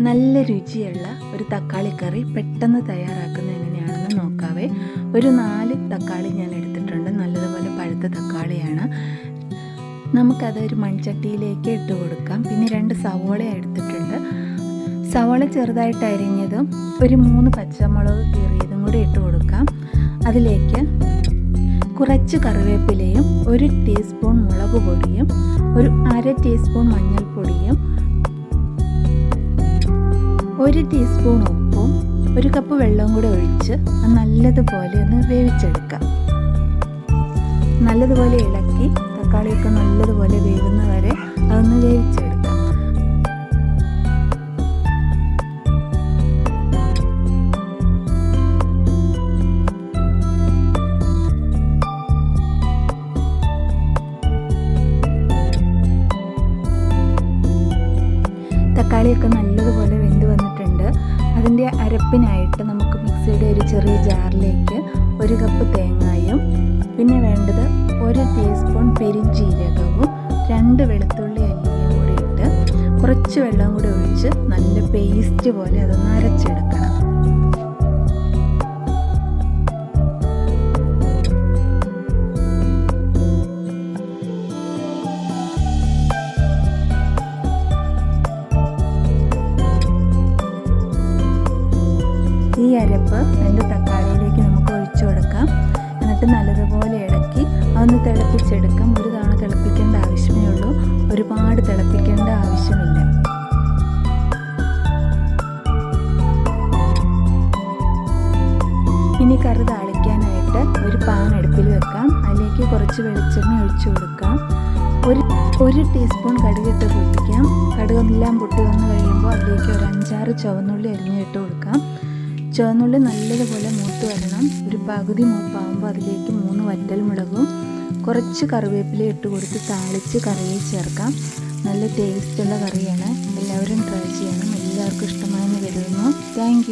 നല്ല രുചിയുള്ള ഒരു തക്കാളി കറി പെട്ടെന്ന് തയ്യാറാക്കുന്നത് എങ്ങനെയാണെന്ന് നോക്കാവേ. ഒരു നാല് തക്കാളി ഞാൻ എടുത്തിട്ടുണ്ട്. നല്ലതുപോലെ പഴുത്ത തക്കാളിയാണ്. നമുക്കത് ഒരു മൺചട്ടിയിലേക്ക് ഇട്ട് കൊടുക്കാം. പിന്നെ രണ്ട് സവോള എടുത്തിട്ടുണ്ട്. സവോള ചെറുതായിട്ട് അരിഞ്ഞതും ഒരു മൂന്ന് പച്ചമുളക് കീറിയതും കൂടി ഇട്ട് കൊടുക്കാം. അതിലേക്ക് കുറച്ച് കറിവേപ്പിലയും ഒരു ടീസ്പൂൺ മുളക് പൊടിയും ഒരു അര ടീസ്പൂൺ മഞ്ഞൾപ്പൊടിയും ഒരു ടീസ്പൂൺ ഉപ്പും ഒരു കപ്പ് വെള്ളവും കൂടെ ഒഴിച്ച് നല്ലതുപോലെ ഒന്ന് വേവിച്ചെടുക്കാം. നല്ലതുപോലെ ഇളക്കി തക്കാളിയൊക്കെ നല്ലതുപോലെ വേവുന്ന വരെ അതൊന്ന് വേവിച്ചെടുക്കാം. തക്കാളിയൊക്കെ നല്ലതുപോലെ വെന്ത് അതിന്റെ അരപ്പിനായിട്ട് നമുക്ക് മിക്സിയുടെ ഒരു ചെറിയ ജാറിലേക്ക് ഒരു കപ്പ് തേങ്ങായും പിന്നെ വേണ്ടത് ഒരു ടീസ്പൂൺ പെരിഞ്ജീരകവും രണ്ട് വെളുത്തുള്ളി അല്ലിയും കൂടി ഇട്ട് കുറച്ച് വെള്ളം കൂടി ഒഴിച്ച് നല്ല പേസ്റ്റ് പോലെ അതൊന്ന് അരച്ചെടുക്കണം. അരപ്പ് രണ്ട് തക്കാളിയിലേക്ക് നമുക്ക് ഒഴിച്ചു കൊടുക്കാം. എന്നിട്ട് നല്ലതുപോലെ ഇളക്കി അതൊന്ന് തിളപ്പിച്ചെടുക്കാം. ഒരു തവണ തിളപ്പിക്കേണ്ട ആവശ്യമേ ഉള്ളൂ. ഒരുപാട് തിളപ്പിക്കേണ്ട ആവശ്യമില്ല. ഇനി കറി താളിക്കാനായിട്ട് ഒരു പാൻ അടുപ്പിൽ വെക്കാം. അതിലേക്ക് കുറച്ച് വെളിച്ചെണ്ണ ഒഴിച്ചു കൊടുക്കാം. ഒരു ഒരു ടീസ്പൂൺ കടുകിട്ട് പൊട്ടിക്കാം കടുകെല്ലാം പൊട്ടി വന്ന് കഴിയുമ്പോൾ അതിലേക്ക് ഒരു അഞ്ചാറ് ചുവന്നുള്ളി അരിഞ്ഞിട്ട് കൊടുക്കാം. ചുവന്നുള്ളി നല്ലതുപോലെ മൂത്ത് വരണം. ഒരു പകുതി മൂപ്പാകുമ്പോൾ അതിലേക്ക് മൂന്ന് വറ്റൽ മുളകും കുറച്ച് കറിവേപ്പില ഇട്ട് കൊടുത്ത് താളിച്ച് കറിയിൽ ചേർക്കാം. നല്ല ടേസ്റ്റുള്ള കറിയാണ്. എല്ലാവരും ട്രൈ ചെയ്യണം. എല്ലാവർക്കും ഇഷ്ടമായെന്ന് കരുതുന്നു. താങ്ക്